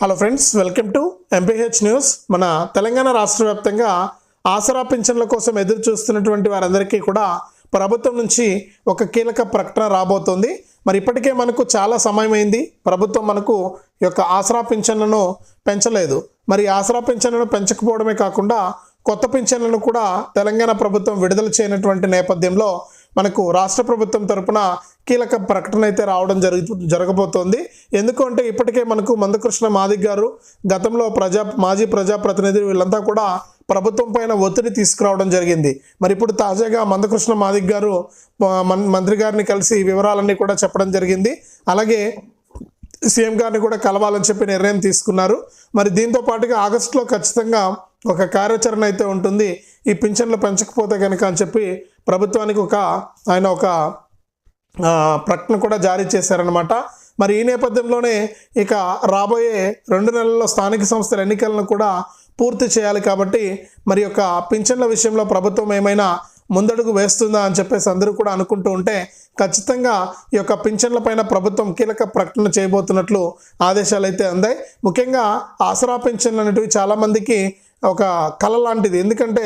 Hello friends welcome to MPH news మన తెలంగాణ రాష్ట్ర వ్యాప్తంగా ఆసరా పింఛన్ల కోసం ఎదురు చూస్తున్నటువంటి వారందరికీ కూడా ప్రభుత్వం నుంచి ఒక కీలక ప్రకటన రాబోతోంది. మరి ఇప్పటికే మనకు చాలా సమయం అయింది. ప్రభుత్వం మనకు ఈ యొక్క ఆసరా పింఛన్లను పెంచలేదు. మరి ఆసరా పింఛన్లను పెంచకపోవడమే కాకుండా కొత్త పింఛన్లను కూడా తెలంగాణ ప్రభుత్వం విడుదల చేయనటువంటి నేపథ్యంలో మనకు రాష్ట్ర ప్రభుత్వం తరపున కీలక ప్రకటన అయితే రావడం జరుగు జరగబోతోంది. ఎందుకంటే ఇప్పటికే మనకు మందకృష్ణ మాదిక్ గారు గతంలో ప్రజా మాజీ ప్రజాప్రతినిధులు వీళ్ళంతా కూడా ప్రభుత్వం పైన ఒత్తిడి తీసుకురావడం జరిగింది. మరి ఇప్పుడు తాజాగా మందకృష్ణ మాదిక్ గారు మన్- మంత్రి గారిని కలిసి వివరాలన్నీ కూడా చెప్పడం జరిగింది. అలాగే సీఎం గారిని కూడా కలవాలని చెప్పి నిర్ణయం తీసుకున్నారు. మరి దీంతో పాటుగా ఆగస్టులో ఖచ్చితంగా ఒక కార్యాచరణ అయితే ఉంటుంది ఈ పింఛన్లు పెంచకపోతే కనుక అని చెప్పి ప్రభుత్వానికి ఒక ఆయన ఒక ప్రకటన కూడా జారీ చేశారనమాట మరి ఈ నేపథ్యంలోనే ఇక రాబోయే రెండు నెలల్లో స్థానిక సంస్థల ఎన్నికలను కూడా పూర్తి చేయాలి కాబట్టి మరి యొక్క పింఛన్ల విషయంలో ప్రభుత్వం ఏమైనా ముందడుగు వేస్తుందా అని చెప్పేసి అందరూ కూడా అనుకుంటూ ఉంటే ఖచ్చితంగా ఈ యొక్క పింఛన్ల పైన ప్రభుత్వం కీలక ప్రకటన చేయబోతున్నట్లు ఆదేశాలు అయితే అందాయి. ముఖ్యంగా ఆసరా పింఛన్లు అనేటివి చాలామందికి ఒక కళ లాంటిది. ఎందుకంటే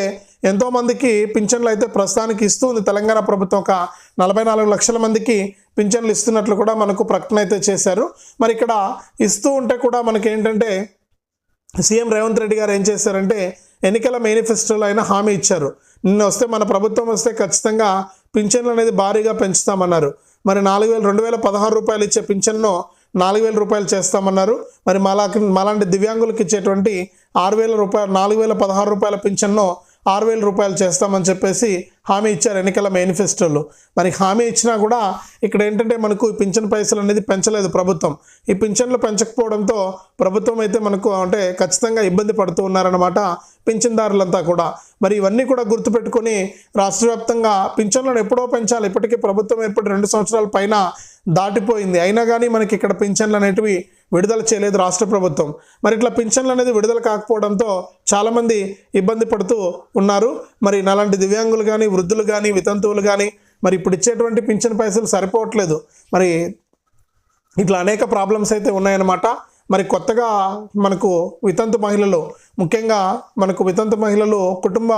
ఎంతోమందికి పింఛన్లు అయితే ప్రస్తుతానికి ఇస్తుంది తెలంగాణ ప్రభుత్వం ఒక నలభై నాలుగు లక్షల మందికి పింఛన్లు ఇస్తున్నట్లు కూడా మనకు ప్రకటన అయితే చేశారు. మరి ఇక్కడ ఇస్తూ ఉంటే కూడా మనకి ఏంటంటే సీఎం రేవంత్ రెడ్డి గారు ఏం చేశారంటే ఎన్నికల మేనిఫెస్టోలో అయినా హామీ ఇచ్చారు. నిన్న వస్తే మన ప్రభుత్వం వస్తే ఖచ్చితంగా పింఛన్లు అనేది భారీగా పెంచుతామన్నారు. మరి నాలుగు వేల రెండు వేల పదహారు రూపాయలు ఇచ్చే పింఛన్ను నాలుగు వేల రూపాయలు చేస్తామన్నారు. మరి మలా మాలాంటి దివ్యాంగులకు ఇచ్చేటువంటి ఆరు వేల రూపాయలు నాలుగు వేల పదహారు రూపాయల పింఛన్ను ఆరు వేల రూపాయలు చేస్తామని చెప్పేసి హామీ ఇచ్చారు ఎన్నికల మేనిఫెస్టోలో. మరి హామీ ఇచ్చినా కూడా ఇక్కడ ఏంటంటే మనకు ఈ పింఛన్ పైసలు అనేది పెంచలేదు ప్రభుత్వం. ఈ పింఛన్లు పెంచకపోవడంతో ప్రభుత్వం అయితే మనకు అంటే ఖచ్చితంగా ఇబ్బంది పడుతూ ఉన్నారన్నమాట పింఛన్దారులంతా కూడా. మరి ఇవన్నీ కూడా గుర్తుపెట్టుకొని రాష్ట్ర వ్యాప్తంగా పింఛన్లను ఎప్పుడో పెంచాలి. ఇప్పటికీ ప్రభుత్వం ఏర్పడి రెండు సంవత్సరాల పైన దాటిపోయింది. అయినా కానీ మనకి ఇక్కడ పింఛన్లు అనేటివి విడుదల చేయలేదు రాష్ట్ర ప్రభుత్వం. మరి ఇట్లా పింఛన్లు అనేది విడుదల కాకపోవడంతో చాలామంది ఇబ్బంది పడుతూ ఉన్నారు. మరి నాలాంటి దివ్యాంగులు కానీ వృద్ధులు కానీ వితంతువులు కానీ మరి ఇప్పుడు ఇచ్చేటువంటి పింఛన్ పైసలు సరిపోవట్లేదు. మరి ఇట్లా అనేక ప్రాబ్లమ్స్ అయితే ఉన్నాయన్నమాట. మరి కొత్తగా మనకు వితంతు మహిళలు ముఖ్యంగా మనకు వితంతు మహిళలు కుటుంబ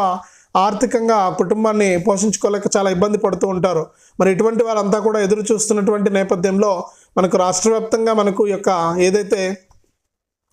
ఆర్థికంగా కుటుంబాన్ని పోషించుకోలేక చాలా ఇబ్బంది పడుతూ ఉంటారు. మరి ఇటువంటి వారంతా కూడా ఎదురు చూస్తున్నటువంటి నేపథ్యంలో మనకు రాష్ట్ర వ్యాప్తంగా మనకు యొక్క ఏదైతే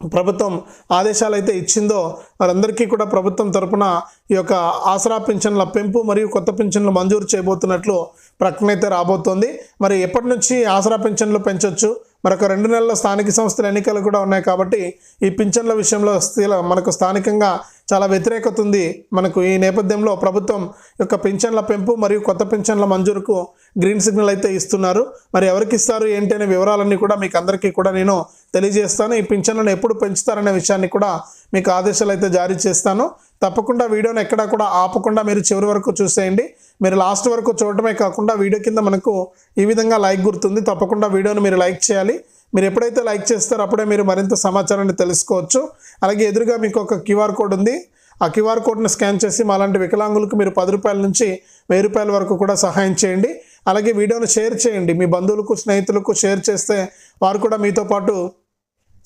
ప్రభుత్వం ఆదేశాలు అయితే ఇచ్చిందో వారందరికీ కూడా ప్రభుత్వం తరపున ఈ యొక్క ఆసరా పింఛన్ల పెంపు మరియు కొత్త పింఛన్లు మంజూరు చేయబోతున్నట్లు ప్రకటన అయితే రాబోతోంది. మరి ఎప్పటి నుంచి ఆసరా పింఛన్లు పెంచొచ్చు? మరొక రెండు నెలల స్థానిక సంస్థల ఎన్నికలు కూడా ఉన్నాయి కాబట్టి ఈ పింఛన్ల విషయంలో స్థిల మనకు స్థానికంగా చాలా వ్యతిరేకత ఉంది. మనకు ఈ నేపథ్యంలో ప్రభుత్వం యొక్క పింఛన్ల పెంపు మరియు కొత్త పింఛన్ల మంజూరుకు గ్రీన్ సిగ్నల్ అయితే ఇస్తున్నారు. మరి ఎవరికి ఇస్తారు ఏంటి అనే వివరాలన్నీ కూడా మీకు అందరికీ కూడా నేను తెలియజేస్తాను. ఈ పింఛన్లను ఎప్పుడు పెంచుతారనే విషయాన్ని కూడా మీకు ఆదేశాలు అయితే జారీ చేస్తాను. తప్పకుండా వీడియోని ఎక్కడా కూడా ఆపకుండా మీరు చివరి వరకు చూసేయండి. మీరు లాస్ట్ వరకు చూడటమే కాకుండా వీడియో కింద మనకు ఈ విధంగా లైక్ గుర్తుంది. తప్పకుండా వీడియోని మీరు లైక్ చేయాలి. మీరు ఎప్పుడైతే లైక్ చేస్తారో అప్పుడే మీరు మరింత సమాచారాన్ని తెలుసుకోవచ్చు. అలాగే ఎదురుగా మీకు ఒక క్యూఆర్ కోడ్ ఉంది. ఆ క్యూఆర్ కోడ్ని స్కాన్ చేసి మాలాంటి వికలాంగులకు మీరు పది రూపాయల నుంచి వెయ్యి రూపాయల వరకు కూడా సహాయం చేయండి. అలాగే వీడియోను షేర్ చేయండి. మీ బంధువులకు స్నేహితులకు షేర్ చేస్తే వారు కూడా మీతో పాటు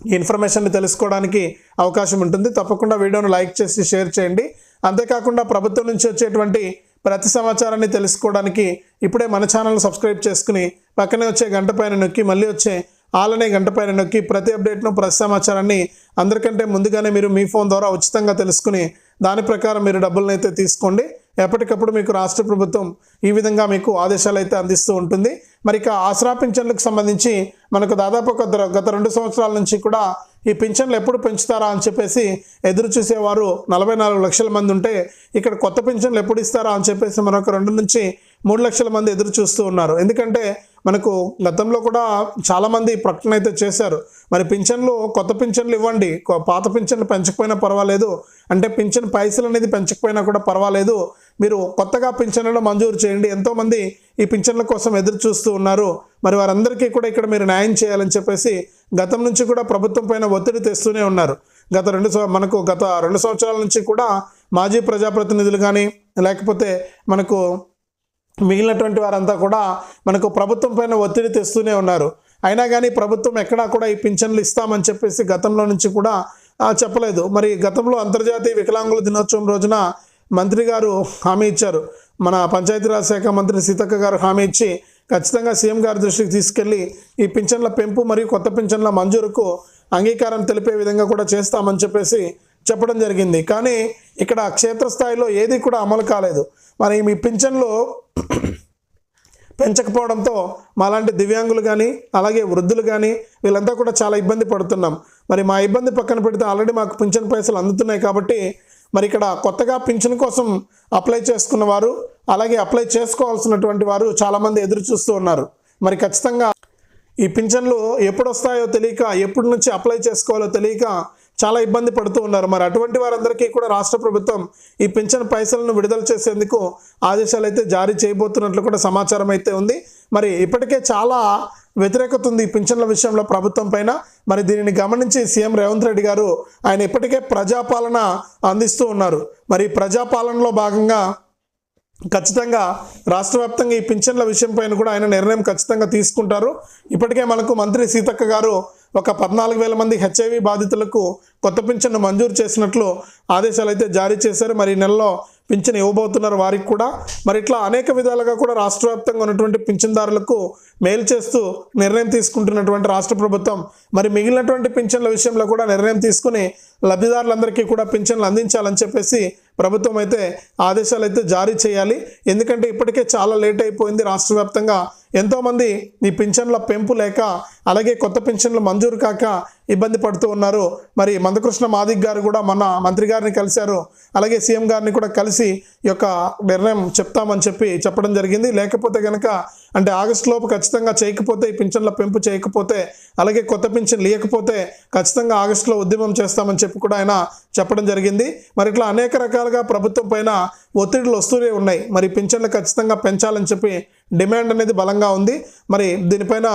ఈ ఇన్ఫర్మేషన్ని తెలుసుకోవడానికి అవకాశం ఉంటుంది. తప్పకుండా వీడియోను లైక్ చేసి షేర్ చేయండి. అంతేకాకుండా ప్రభుత్వం నుంచి వచ్చేటువంటి ప్రతి సమాచారాన్ని తెలుసుకోవడానికి ఇప్పుడే మన ఛానల్ సబ్స్క్రైబ్ చేసుకుని పక్కనే వచ్చే గంట పైన నొక్కి మళ్ళీ వచ్చే ఆలనే గంట పైన నొక్కి ప్రతి అప్డేట్ను ప్రతి సమాచారాన్ని అందరికంటే ముందుగానే మీరు మీ ఫోన్ ద్వారా ఉచితంగా తెలుసుకుని దాని ప్రకారం మీరు డబ్బులను అయితే తీసుకోండి. ఎప్పటికప్పుడు మీకు రాష్ట్ర ప్రభుత్వం ఈ విధంగా మీకు ఆదేశాలు అయితే అందిస్తూ ఉంటుంది. మరి ఇక ఆసరా పింఛన్లకు సంబంధించి మనకు దాదాపు ఒక గత రెండు సంవత్సరాల నుంచి కూడా ఈ పింఛన్లు ఎప్పుడు పెంచుతారా అని చెప్పేసి ఎదురు చూసేవారు నలభై నాలుగు లక్షల మంది ఉంటే ఇక్కడ కొత్త పింఛన్లు ఎప్పుడు ఇస్తారా అని చెప్పేసి మరొక రెండు నుంచి మూడు లక్షల మంది ఎదురు చూస్తూ ఉన్నారు. ఎందుకంటే మనకు గతంలో కూడా చాలామంది ప్రకటన అయితే చేశారు. మరి పింఛన్లు కొత్త పింఛన్లు ఇవ్వండి కొ- పాత పింఛన్లు పెంచకపోయినా పర్వాలేదు అంటే పింఛన్ పైసలు అనేది పెంచకపోయినా కూడా పర్వాలేదు మీరు కొత్తగా పింఛన్లు మంజూరు చేయండి. ఎంతోమంది ఈ పింఛన్ల కోసం ఎదురు చూస్తూ ఉన్నారు. మరి వారందరికీ కూడా ఇక్కడ మీరు న్యాయం చేయాలని చెప్పేసి గతం నుంచి కూడా ప్రభుత్వం పైన ఒత్తిడి తెస్తూనే ఉన్నారు. గత రెండు మనకు గత రెండు సంవత్సరాల నుంచి కూడా మాజీ ప్రజాప్రతినిధులు కానీ లేకపోతే మనకు మిగిలినటువంటి వారంతా కూడా మనకు ప్రభుత్వం పైన ఒత్తిడి తెస్తూనే ఉన్నారు. అయినా కానీ ప్రభుత్వం ఎక్కడా కూడా ఈ పింఛన్లు ఇస్తామని చెప్పేసి గతంలో నుంచి కూడా చెప్పలేదు. మరి గతంలో అంతర్జాతీయ వికలాంగుల దినోత్సవం రోజున మంత్రి గారు హామీ ఇచ్చారు. మన పంచాయతీరాజ్ శాఖ మంత్రి సీతక్క గారు హామీ ఇచ్చి ఖచ్చితంగా సీఎం గారి దృష్టికి తీసుకెళ్ళి ఈ పింఛన్ల పెంపు మరియు కొత్త పింఛన్ల మంజూరుకు అంగీకారం తెలిపే విధంగా కూడా చేస్తామని చెప్పేసి చెప్పడం జరిగింది. కానీ ఇక్కడ క్షేత్రస్థాయిలో ఏది కూడా అమలు కాలేదు. మరి మీ పింఛన్లు పెంచకపోవడంతో మాలాంటి దివ్యాంగులు కానీ అలాగే వృద్ధులు కానీ వీళ్ళంతా కూడా చాలా ఇబ్బంది పడుతున్నాం. మరి మా ఇబ్బంది పక్కన పెడితే ఆల్రెడీ మాకు పింఛన్ పైసలు అందుతున్నాయి కాబట్టి మరి ఇక్కడ కొత్తగా పింఛన్ కోసం అప్లై చేసుకున్న వారు అలాగే అప్లై చేసుకోవాల్సినటువంటి వారు చాలామంది ఎదురు చూస్తూ ఉన్నారు. మరి ఖచ్చితంగా ఈ పింఛన్లు ఎప్పుడు వస్తాయో తెలియక ఎప్పటి నుంచి అప్లై చేసుకోవాలో తెలియక చాలా ఇబ్బంది పడుతూ ఉన్నారు. మరి అటువంటి వారందరికీ కూడా రాష్ట్ర ప్రభుత్వం ఈ పింఛన్ పైసలను విడుదల చేసేందుకు ఆదేశాలు అయితే జారీ చేయబోతున్నట్లు కూడా సమాచారం అయితే ఉంది. మరి ఇప్పటికే చాలా వ్యతిరేకత ఉంది ఈ పింఛన్ల విషయంలో ప్రభుత్వం పైన. మరి దీనిని గమనించి సీఎం రేవంత్ రెడ్డి గారు ఆయన ఇప్పటికే ప్రజాపాలన అందిస్తూ ఉన్నారు. మరి ప్రజాపాలనలో భాగంగా ఖచ్చితంగా రాష్ట్ర వ్యాప్తంగా ఈ పింఛన్ల విషయం పైన కూడా ఆయన నిర్ణయం ఖచ్చితంగా తీసుకుంటారు. ఇప్పటికే మనకు మంత్రి సీతక్క గారు ఒక పద్నాలుగు వేల మంది హెచ్ఐవి బాధితులకు కొత్త పింఛన్ను మంజూరు చేసినట్లు ఆదేశాలు అయితే జారీ చేశారు. మరి నెలలో పింఛన్ ఇవ్వబోతున్నారు వారికి కూడా. మరి ఇట్లా అనేక విధాలుగా కూడా రాష్ట్ర వ్యాప్తంగా ఉన్నటువంటి పింఛన్దారులకు మేలు చేస్తూ నిర్ణయం తీసుకుంటున్నటువంటి రాష్ట్ర ప్రభుత్వం మరి మిగిలినటువంటి పింఛన్ల విషయంలో కూడా నిర్ణయం తీసుకుని లబ్ధిదారులందరికీ కూడా పింఛన్లు అందించాలని చెప్పేసి ప్రభుత్వం అయితే ఆదేశాలు అయితే జారీ చేయాలి. ఎందుకంటే ఇప్పటికే చాలా లేట్ అయిపోయింది రాష్ట్ర వ్యాప్తంగా. ఎంతోమంది ఈ పింఛన్ల పెంపు లేక అలాగే కొత్త పింఛన్లు మంజూరు కాక ఇబ్బంది పడుతూ ఉన్నారు. మరి మందకృష్ణ మాదిక్ గారు కూడా మన మంత్రి గారిని కలిశారు. అలాగే సీఎం గారిని కూడా కలిసి ఈ యొక్క నిర్ణయం చెప్తామని చెప్పి చెప్పడం జరిగింది. లేకపోతే కనుక అంటే ఆగస్టులోపు ఖచ్చితంగా చేయకపోతే ఈ పింఛన్ల పెంపు చేయకపోతే అలాగే కొత్త పింఛన్ లేకపోతే ఖచ్చితంగా ఆగస్టులో ఉద్యమం చేస్తామని చెప్పి కూడా ఆయన చెప్పడం జరిగింది. మరి ఇట్లా అనేక రకాలుగా ప్రభుత్వం పైన ఒత్తిడులు వస్తూనే ఉన్నాయి. మరి పింఛన్లు ఖచ్చితంగా పెంచాలని చెప్పి డిమాండ్ అనేది బలంగా ఉంది. మరి దీనిపైన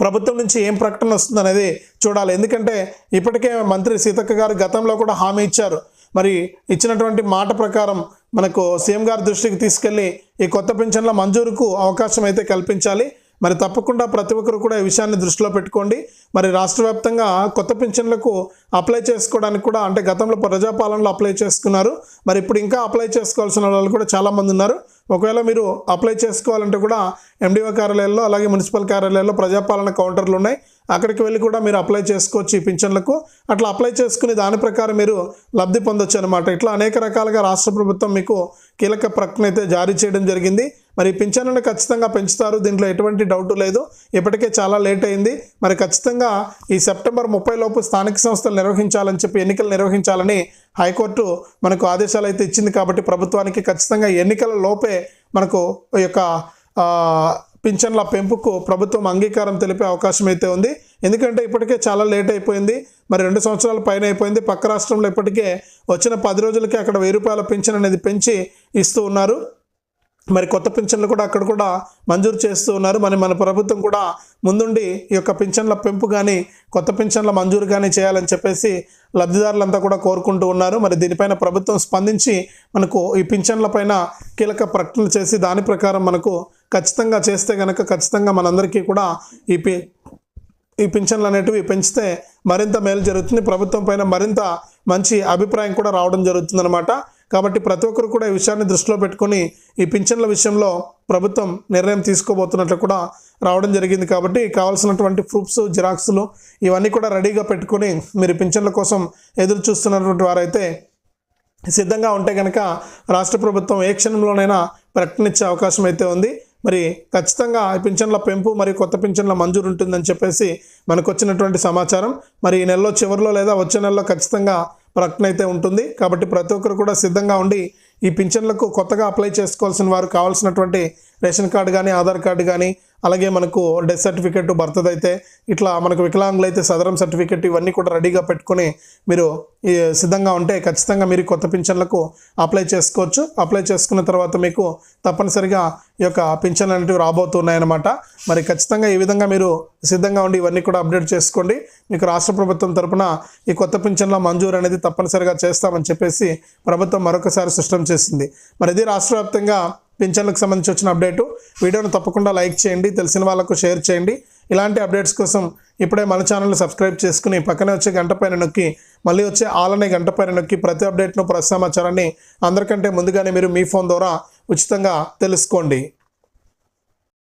ప్రభుత్వం నుంచి ఏం ప్రకటన వస్తుంది అనేది చూడాలి. ఎందుకంటే ఇప్పటికే మంత్రి సీతక్క గారు గతంలో కూడా హామీ ఇచ్చారు. మరి ఇచ్చినటువంటి మాట ప్రకారం మనకు సీఎం గారి దృష్టికి తీసుకెళ్ళి ఈ కొత్త పెన్షన్ల మంజూరుకు అవకాశం అయితే కల్పించాలి. మరి తప్పకుండా ప్రతి ఒక్కరు కూడా ఈ విషయాన్ని దృష్టిలో పెట్టుకోండి. మరి రాష్ట్ర వ్యాప్తంగా కొత్త పెన్షన్లకు అప్లై చేసుకోవడానికి కూడా అంటే గతంలో ప్రజాపాలనలో అప్లై చేసుకున్నారు. మరి ఇప్పుడు ఇంకా అప్లై చేసుకోవాల్సిన వాళ్ళు కూడా చాలామంది ఉన్నారు. ఒకవేళ మీరు అప్లై చేసుకోవాలంటే కూడా ఎండిఓ కార్యాలయాల్లో అలాగే మున్సిపల్ కార్యాలయాల్లో ప్రజాపాలన కౌంటర్లు ఉన్నాయి. అక్కడికి వెళ్ళి కూడా మీరు అప్లై చేసుకోవచ్చు ఈ పింఛన్లకు. అట్లా అప్లై చేసుకుని దాని ప్రకారం మీరు లబ్ధి పొందొచ్చు అనమాట ఇట్లా అనేక రకాలుగా రాష్ట్ర ప్రభుత్వం మీకు కీలక ప్రకటన అయితే జారీ చేయడం జరిగింది. మరి ఈ పింఛన్లను ఖచ్చితంగా పెంచుతారు. దీంట్లో ఎటువంటి డౌట్ లేదు. ఇప్పటికే చాలా లేట్ అయింది. మరి ఖచ్చితంగా ఈ సెప్టెంబర్ ముప్పై లోపు స్థానిక సంస్థలు నిర్వహించాలని చెప్పి ఎన్నికలు నిర్వహించాలని హైకోర్టు మనకు ఆదేశాలు అయితే ఇచ్చింది కాబట్టి ప్రభుత్వానికి ఖచ్చితంగా ఎన్నికల లోపే మనకు యొక్క పింఛన్ల పెంపుకు ప్రభుత్వం అంగీకారం తెలిపే అవకాశం అయితే ఉంది. ఎందుకంటే ఇప్పటికే చాలా లేట్ అయిపోయింది. మరి రెండు సంవత్సరాల పైన అయిపోయింది. పక్క రాష్ట్రంలో ఇప్పటికే వచ్చిన పది రోజులకే అక్కడ వెయ్యి రూపాయల పింఛన్ అనేది పెంచి ఇస్తూ ఉన్నారు. మరి కొత్త పింఛన్లు కూడా అక్కడ కూడా మంజూరు చేస్తూ ఉన్నారు. మరి మన ప్రభుత్వం కూడా ముందుండి ఈ యొక్క పింఛన్ల పెంపు కానీ కొత్త పింఛన్ల మంజూరు కానీ చేయాలని చెప్పేసి లబ్ధిదారులంతా కూడా కోరుకుంటూ ఉన్నారు. మరి దీనిపైన ప్రభుత్వం స్పందించి మనకు ఈ పింఛన్ల పైన కీలక ప్రకటనలు చేసి దాని ప్రకారం మనకు ఖచ్చితంగా చేస్తే కనుక ఖచ్చితంగా మనందరికీ కూడా ఈ పి ఈ పింఛన్లు అనేటివి పెంచితే మరింత మేలు జరుగుతుంది. ప్రభుత్వం పైన మరింత మంచి అభిప్రాయం కూడా రావడం జరుగుతుందన్నమాట. కాబట్టి ప్రతి ఒక్కరు కూడా ఈ విషయాన్ని దృష్టిలో పెట్టుకొని ఈ పింఛన్ల విషయంలో ప్రభుత్వం నిర్ణయం తీసుకోబోతున్నట్లు కూడా రావడం జరిగింది కాబట్టి కావాల్సినటువంటి ప్రూఫ్స్ జిరాక్స్లు ఇవన్నీ కూడా రెడీగా పెట్టుకొని మీరు పింఛన్ల కోసం ఎదురు చూస్తున్నటువంటి వారైతే సిద్ధంగా ఉంటే కనుక రాష్ట్ర ప్రభుత్వం ఏ క్షణంలోనైనా ప్రకటన అవకాశం అయితే ఉంది. మరి ఖచ్చితంగా ఈ పింఛన్ల పెంపు మరియు కొత్త పింఛన్ల మంజూరు ఉంటుందని చెప్పేసి మనకు వచ్చినటువంటి సమాచారం. మరి ఈ నెలలో చివరిలో లేదా వచ్చే నెలలో ఖచ్చితంగా ప్రకటన అయితే ఉంటుంది. కాబట్టి ప్రతి ఒక్కరు కూడా సిద్ధంగా ఉండి ఈ పింఛన్లకు కొత్తగా అప్లై చేసుకోవాల్సిన వారు కావాల్సినటువంటి రేషన్ కార్డు కానీ ఆధార్ కార్డు కానీ అలాగే మనకు డెత్ సర్టిఫికెట్ బర్త్ది అయితే ఇట్లా మనకు వికలాంగులు అయితే సదరం సర్టిఫికెట్ ఇవన్నీ కూడా రెడీగా పెట్టుకొని మీరు ఈ సిద్ధంగా ఉంటే ఖచ్చితంగా మీరు కొత్త పింఛన్లకు అప్లై చేసుకోవచ్చు. అప్లై చేసుకున్న తర్వాత మీకు తప్పనిసరిగా ఈ యొక్క పింఛన్లు అనేటివి రాబోతున్నాయన్నమాట. మరి ఖచ్చితంగా ఈ విధంగా మీరు సిద్ధంగా ఉండి ఇవన్నీ కూడా అప్డేట్ చేసుకోండి. మీకు రాష్ట్ర ప్రభుత్వం తరపున ఈ కొత్త పింఛన్ల మంజూరు అనేది తప్పనిసరిగా చేస్తామని చెప్పేసి ప్రభుత్వం మరొకసారి స్పష్టం చేసింది. మరి ఇది రాష్ట్ర వ్యాప్తంగా పింఛన్లకు సంబంధించి వచ్చిన అప్డేటు వీడియోను తప్పకుండా లైక్ చేయండి తెలిసిన వాళ్ళకు షేర్ చేయండి. ఇలాంటి అప్డేట్స్ కోసం ఇప్పుడే మన ఛానల్ని సబ్స్క్రైబ్ చేసుకుని పక్కనే వచ్చే గంట పైన నొక్కి మళ్ళీ వచ్చే ఆలనే గంట పైన నొక్కి ప్రతి అప్డేట్ను ప్రతి సమాచారాన్ని అందరికంటే ముందుగానే మీరు మీ ఫోన్ ద్వారా ఉచితంగా తెలుసుకోండి.